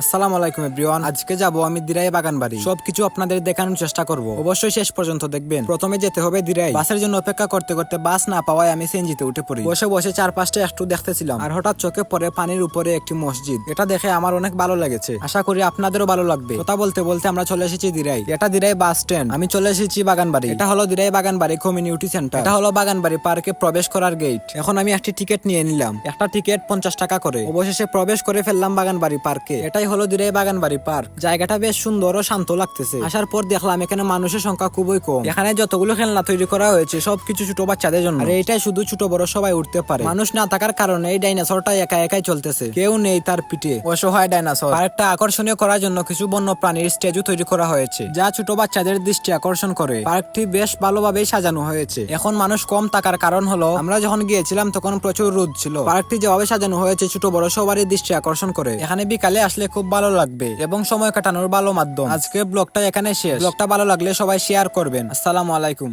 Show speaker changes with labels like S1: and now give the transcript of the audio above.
S1: আসসালামু আলাইকুম এভরিওয়ান। আজকে যাব আমি দিরাই বাগান বাড়ি সবকিছু আপনাদের দেখানোর চেষ্টা করব। অবশ্যই শেষ পর্যন্ত দেখবেন। প্রথমে যেতে হবে দিরাই। বাসের জন্য অপেক্ষা করতে করতে বাস না পাওয়ায় আমি সিএনজিতে উঠে পড়ি। বসে বসে চারপাশটা একটু দেখতেছিলাম। আর হঠাৎ চোখে পড়ে পানির উপরে একটি মসজিদ। এটা দেখে আমার অনেক ভালো লেগেছে। আশা করি আপনাদেরও ভালো লাগবে। কথা বলতে বলতে আমরা চলে এসেছি দিরাই। এটা দিরাই বাস স্ট্যান্ড। আমি চলে এসেছি বাগান বাড়ি এটা হলো দিরাই বাগান বাড়ি কমিউনিটি সেন্টার। এটা হলো বাগান বাড়ি পার্কে প্রবেশ করার গেট এখন আমি একটি টিকিট নিয়ে নিলাম। একটা টিকিট পঞ্চাশ টাকা করে। অবশেষে প্রবেশ করে ফেললাম বাগান বাড়ি পার্কে এটাই হলো দিরাই বাগান বাড়ি পার্ক। জায়গাটা বেশ সুন্দর ও শান্ত লাগতেছে। আসার পর দেখলাম এখানে মানুষের সংখ্যা খুবই কম। এখানে যতগুলো খেলনা তৈরি করা হয়েছে, সবকিছু ছোট বাচ্চাদের জন্য। আর এটাই শুধু ছোট বড় সবাই উঠতে পারে। মানুষ না থাকার কারণে এই ডাইনোসরটা একা একাই চলতেছে। কেউ নেই তার পিঠে। অসহায় ডাইনোসর। পার্কটা আকর্ষণীয় করার জন্য কিছু বন্য প্রাণীর স্ট্যাচু তৈরি করা হয়েছে, যা ছোট বাচ্চাদের দৃষ্টি আকর্ষণ করে। পার্কটি বেশ ভালোভাবেই সাজানো হয়েছে। এখন মানুষ কম থাকার কারণ হলো, আমরা যখন গিয়েছিলাম তখন প্রচুর রোদ ছিল। পার্কটি যেভাবে সাজানো হয়েছে, ছোট বড় সবারই দৃষ্টি আকর্ষণ করে। এখানে বিকালে আসলে খুব ভালো লাগবে এবং সময় কাটানোর ভালো মাধ্যম। আজকে ব্লগটা এখানে শেষ। ব্লগটা ভালো লাগলে সবাই শেয়ার করবেন। আসসালামু আলাইকুম।